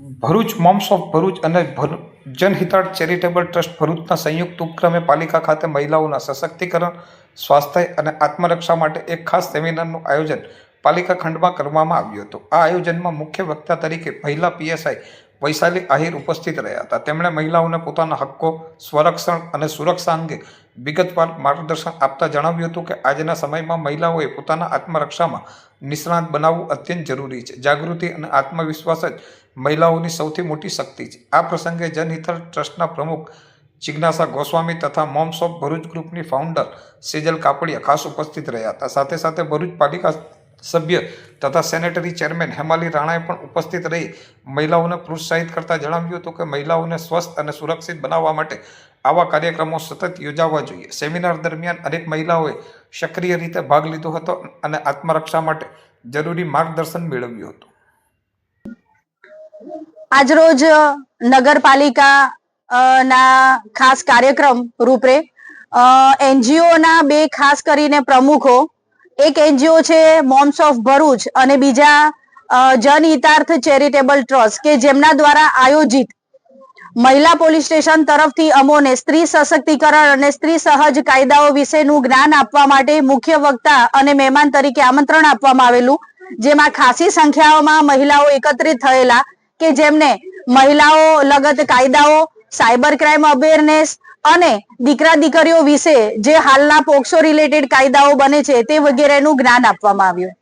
Bharuch moms of Bharuch અને જનહિતાળ charitable trust ભરૂચના સંયુક્ત ઉપક્રમે પાલિકા ખાતે મહિલાઓના સશક્તિકરણ, સ્વાસ્થ્ય અને આત્મરક્ષા માટે એક ખાસ સેમિનારનું આયોજન પાલિકા ખંડમાં કરવામાં આવ્યું હતું. આ આયોજનમાં મુખ્ય વક્તા તરીકે મહિલા પીએસઆઈ વૈશાલી આહિર ઉપસ્થિત રહ્યા હતા. તેમણે મહિલાઓને પોતાના હક્કો, સ્વરક્ષણ અને સુરક્ષા અંગે વિગતવાર માર્ગદર્શન આપતા જણાવ્યું હતું કે આજના સમયમાં મહિલાઓએ પોતાના આત્મરક્ષામાં નિષ્ણાત બનાવવું અત્યંત જરૂરી છે. જાગૃતિ અને આત્મવિશ્વાસ જ મહિલાઓની સૌથી મોટી શક્તિ છે. આ પ્રસંગે જનહિતળ ટ્રસ્ટના પ્રમુખ જિજ્ઞાસા ગોસ્વામી તથા મોમ્સ ઓફ ભરૂચ ગ્રુપની ફાઉન્ડર સેજલ કાપડિયા ખાસ ઉપસ્થિત રહ્યા હતા. સાથે સાથે ભરૂચ પાલિકા સભ્ય તથા સેનેટરી ચેરમેન હેમાલી રાણાએ પણ ઉપસ્થિત રહી મહિલાઓને પ્રોત્સાહિત કરતા જણાવ્યું હતું કે મહિલાઓને સ્વસ્થ અને સુરક્ષિત બનાવવા માટે આવા કાર્યક્રમો સતત યોજાવા જોઈએ. સેમિનાર દરમિયાન અનેક મહિલાઓએ સક્રિય રીતે ભાગ લીધો હતો અને આત્મરક્ષા માટે જરૂરી માર્ગદર્શન મેળવ્યું હતું. આજરોજ નગરપાલિકા ના ખાસ કાર્યક્રમ રૂપે એનજીઓના બે ખાસ કરીને પ્રમુખો એક એનજીઓ છે મોમ્સ ઓફ ભરૂચ અને બીજા જનહિતાર્થ ચેરિટેબલ ટ્રસ્ટ કે જેમના દ્વારા આયોજિત મહિલા પોલીસ સ્ટેશન તરફથી અમોને સ્ત્રી સશક્તિકરણ અને સ્ત્રી સહજ કાયદાઓ વિશેનું જ્ઞાન આપવા માટે મુખ્ય વક્તા અને મહેમાન તરીકે આમંત્રણ આપવામાં આવેલું, જેમાં ખાસી સંખ્યાઓમાં મહિલાઓ એકત્રિત થયેલા કે જેમને મહિલાઓ લગત કાયદાઓ, સાયબર ક્રાઇમ અવેરનેસ અને દીકરા દીકરીઓ વિશે જે હાલના પોક્સો રિલેટેડ કાયદાઓ બને છે તે વગેરેનું જ્ઞાન આપવામાં આવ્યું.